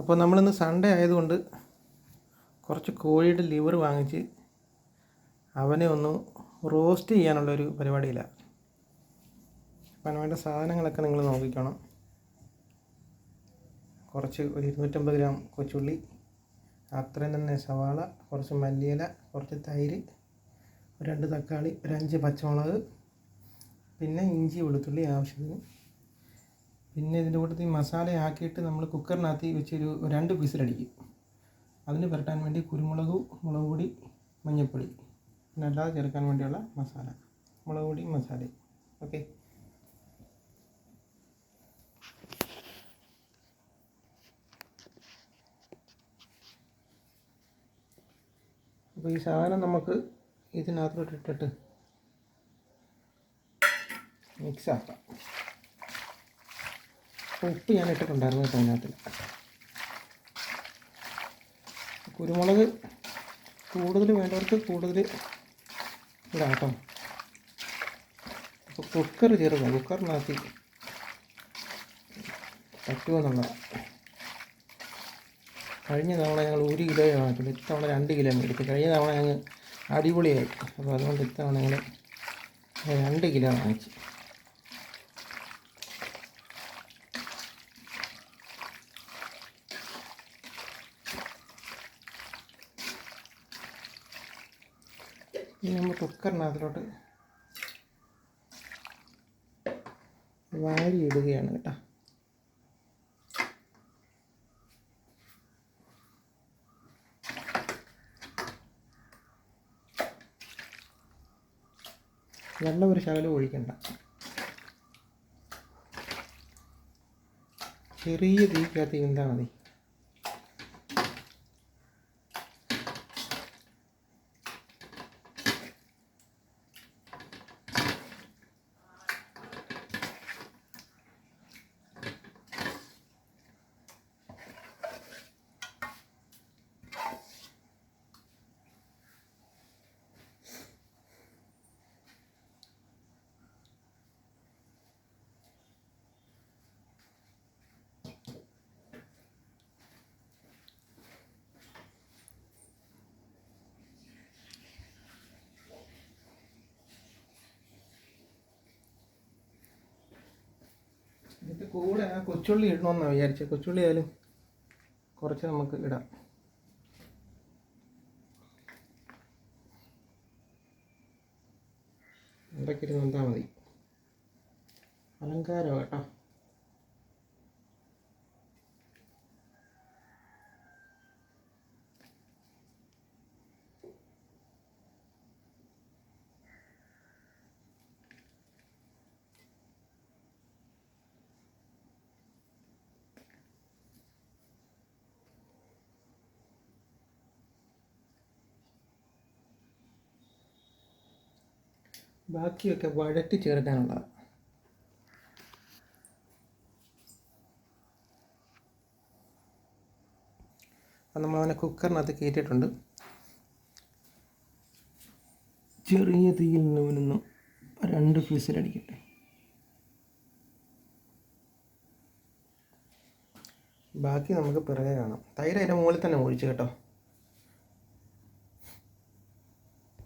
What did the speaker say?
അപ്പോൾ നമ്മളിന്ന് സൺഡേ ആയതുകൊണ്ട് കുറച്ച് കോഴിയുടെ ലിവർ വാങ്ങിച്ച് അവനെ ഒന്ന് റോസ്റ്റ് ചെയ്യാനുള്ളൊരു പരിപാടിയിലാണ് അപ്പം വേണ്ട സാധനങ്ങളൊക്കെ നിങ്ങൾ നോക്കിക്കണം. കുറച്ച് ഒരു ഇരുന്നൂറ്റമ്പത് ഗ്രാം കൊച്ചുള്ളി അത്രയും തന്നെ സവാള കുറച്ച് മല്ലിയില കുറച്ച് തൈര് രണ്ട് തക്കാളി ഒരു അഞ്ച് പച്ചമുളക് പിന്നെ ഇഞ്ചി വെളുത്തുള്ളി ആവശ്യത്തിന്. പിന്നെ ഇതിന്റെ കൂട്ടത്തിൽ മസാല ആക്കിയിട്ട് നമ്മൾ കുക്കറിനകത്ത് വെച്ചൊരു രണ്ട് വിസിലടിക്കും. അതിന് പുരട്ടാൻ വേണ്ടി കുരുമുളക് മുളക് പൊടി മഞ്ഞൾപ്പൊടി. പിന്നെ അല്ലാതെ ചേർക്കാൻ വേണ്ടിയുള്ള മസാല. മുളക് പൊടി മസാല. ഓക്കെ. അപ്പോൾ ഈ സാധനം നമുക്ക് ഇതിനകത്തോട്ട് ഇട്ടിട്ട് മിക്സ് ആക്കാം. ഉപ്പ് ഞാൻ ഇട്ടിട്ടുണ്ടായിരുന്നു കേട്ടോ അതിനകത്ത്. കുരുമുളക് കൂടുതൽ വേണ്ടവർക്ക് കൂടുതൽ ഇടാം കേട്ടോ. അപ്പോൾ കുക്കർ ചെറുതാണ് കുക്കറിനകത്ത് പറ്റുമെന്നുള്ളതാണ് കഴിഞ്ഞ തവണ ഞങ്ങൾ ഒരു കിലോ വാങ്ങിച്ചുള്ളൂ ഇത്തവണ രണ്ട് കിലോ മേടിച്ചു. കഴിഞ്ഞ തവണ ഞങ്ങൾ അടിപൊളിയായി. അപ്പോൾ അതുകൊണ്ട് ഇത്തവണ ഞങ്ങൾ രണ്ട് കിലോ വാങ്ങിച്ചു. ഇനി നമ്മൾ കുക്കറിനകത്തിലോട്ട് വാരി ഇടുകയാണ് കേട്ടോ. വെള്ളം ഒരു ശകലം ഒഴിക്കണ്ട. ചെറിയ തീക്കകത്ത് എന്താ മതി ഇതിന്റെ കൂടെ ആ കൊച്ചുള്ളി ഇടണമെന്നാണ് വിചാരിച്ചത് കൊച്ചുള്ളി ആയാലും കുറച്ച് നമുക്ക് ഇടാം. എന്തൊക്കെ ഇരുന്ന് എന്താ മതി. അലങ്കാരം കേട്ടോ. ബാക്കിയൊക്കെ വഴറ്റി ചേർക്കാനുള്ളതാണ് അപ്പം അവനെ കുക്കറിനകത്ത് കയറ്റിയിട്ടുണ്ട്. ചെറിയ തീയിൽ നിന്ന് രണ്ട് ഫീസിലടിക്കട്ടെ ബാക്കി നമുക്ക് പിറകെ കാണാം. തൈര് അതിന്റെ മുകളിൽ തന്നെ ഒഴിച്ച് കേട്ടോ.